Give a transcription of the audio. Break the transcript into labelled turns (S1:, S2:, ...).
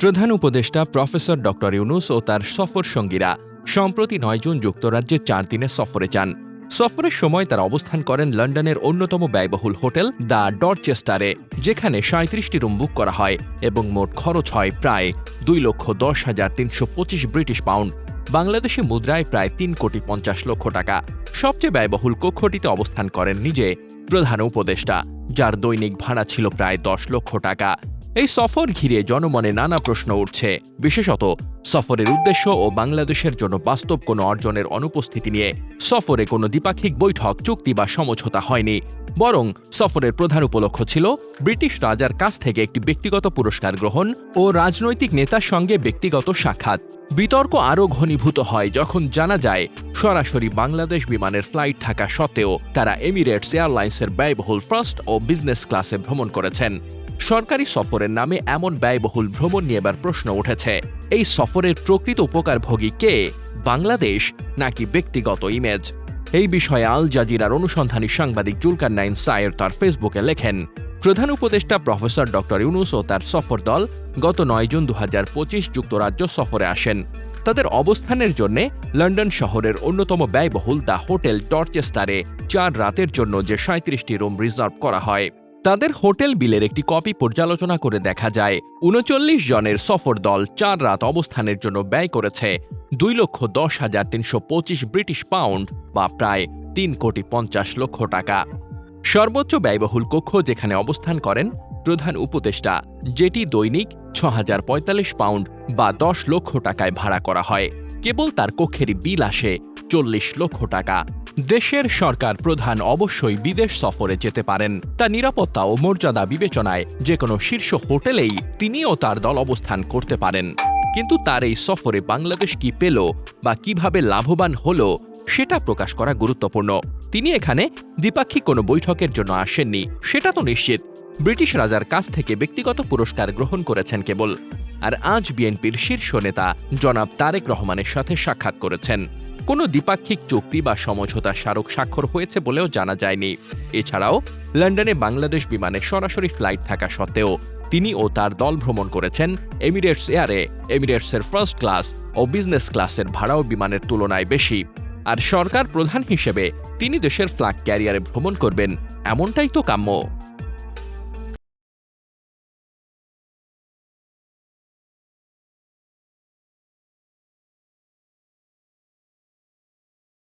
S1: প্রধান উপদেষ্টা professor doctor Yunus ও তার সফর সঙ্গীরা সম্প্রতি নয় জুন যুক্তরাজ্যে চার দিনের সফরে যান। সফরের সময় তারা অবস্থান করেন লন্ডনের অন্যতম ব্যয়বহুল হোটেল দ্য ডরচেস্টারে, যেখানে সাঁত্রিশটি রুম বুক করা হয় এবং মোট খরচ হয় প্রায় দুই লক্ষ দশ হাজার তিনশো পঁচিশ ব্রিটিশ পাউন্ড। বাংলাদেশি মুদ্রায় প্রায় তিন কোটি পঞ্চাশ লক্ষ টাকা। সবচেয়ে ব্যয়বহুল কক্ষটিতে অবস্থান করেন নিজে প্রধান উপদেষ্টা, যার দৈনিক ভাড়া ছিল প্রায় দশ লক্ষ টাকা। এই সফর ঘিরে জনমনে নানা প্রশ্ন উঠছে। বিশেষত, সফরের উদ্দেশ্য ও বাংলাদেশের জন্য বাস্তব কোনো অর্জনের অনুপস্থিতি নিয়ে। সফরে কোনো দ্বিপাক্ষিক বৈঠক, চুক্তি বা সমঝোতা হয়নি। বরং, সফরের প্রধান উপলক্ষ ছিল ব্রিটিশ রাজার কাছ থেকে একটি ব্যক্তিগত পুরস্কার গ্রহণ ও রাজনৈতিক নেতার সঙ্গে ব্যক্তিগত সাক্ষাৎ। বিতর্ক আরও ঘনীভূত হয় যখন জানা যায়, সরাসরি বাংলাদেশ বিমানের ফ্লাইট থাকা সত্ত্বেও তারা এমিরেটস এয়ারলাইন্সের ব্যয়বহুল ফার্স্ট ও বিজনেস ক্লাসে ভ্রমণ করেছেন। সরকারি সফরের নামে এমন ব্যয়বহুল ভ্রমণ নিয়ে এবার প্রশ্ন উঠেছে। এই সফরের প্রকৃত উপকারভোগী কে? বাংলাদেশ নাকি ব্যক্তিগত ইমেজ এই বিষয়ে আল জাজিরার অনুসন্ধানী সাংবাদিক জুলকার নাইন সায়ের তার ফেসবুকে লেখেন, প্রধান উপদেষ্টা প্রফেসর ডক্টর ইউনুস ও তার সফর দল গত নয় জুন দু হাজার পঁচিশ যুক্তরাজ্য সফরে আসেন। তাদের অবস্থানের জন্য লন্ডন শহরের অন্যতম ব্যয়বহুল দ্য হোটেল টর্চেস্টারে চার রাতের জন্য যে সাঁত্রিশটি রুম রিজার্ভ করা হয়। তাদের হোটেল বিলের একটি কপি পর্যালোচনা করে দেখা যায়, উনচল্লিশ জনের সফর দল চার রাত অবস্থানের জন্য ব্যয় করেছে দুই লক্ষ দশ হাজার তিনশো পঁচিশ ব্রিটিশ পাউন্ড বা প্রায় তিন কোটি পঞ্চাশ লক্ষ টাকা। সর্বোচ্চ ব্যয়বহুল কক্ষ যেখানে অবস্থান করেন প্রধান উপদেষ্টা, যেটি দৈনিক ছ হাজার পঁয়তাল্লিশ পাউন্ড বা দশ লক্ষ টাকায় ভাড়া করা হয়। কেবল তার কক্ষেরই বিল আসে চল্লিশ লক্ষ টাকা। দেশের সরকার প্রধান অবশ্যই বিদেশ সফরে যেতে পারেন। তা নিরাপত্তা ও মর্যাদা বিবেচনায় যে কোনো শীর্ষ হোটেলেই তিনি ও তার দল অবস্থান করতে পারেন। কিন্তু তার এই সফরে বাংলাদেশ কি পেল বা কীভাবে লাভবান হল, সেটা প্রকাশ করা গুরুত্বপূর্ণ। তিনি এখানে দ্বিপাক্ষিক কোনো বৈঠকের জন্য আসেননি, সেটা তো নিশ্চিত। ব্রিটিশ রাজার কাছ থেকে ব্যক্তিগত পুরস্কার গ্রহণ করেছেন কেবল, আর আজ বিএনপির শীর্ষ নেতা জনাব তারেক রহমানের সাথে সাক্ষাৎ করেছেন। কোনো দ্বিপাক্ষিক চুক্তি বা সমঝোতা স্মারক স্বাক্ষর হয়েছে বলেও জানা যায়নি। এছাড়াও, লন্ডনে বাংলাদেশ বিমানে সরাসরি ফ্লাইট থাকা সত্ত্বেও তিনি ও তার দল ভ্রমণ করেছেন এমিরেটস এয়ারে, এমিরেটসের ফার্স্ট ক্লাস ও বিজনেস ক্লাসের ভাড়াও বিমানের তুলনায় বেশি। আর সরকার প্রধান হিসেবে তিনি দেশের ফ্ল্যাগ ক্যারিয়ারে ভ্রমণ করবেন, এমনটাই তো কাম্য।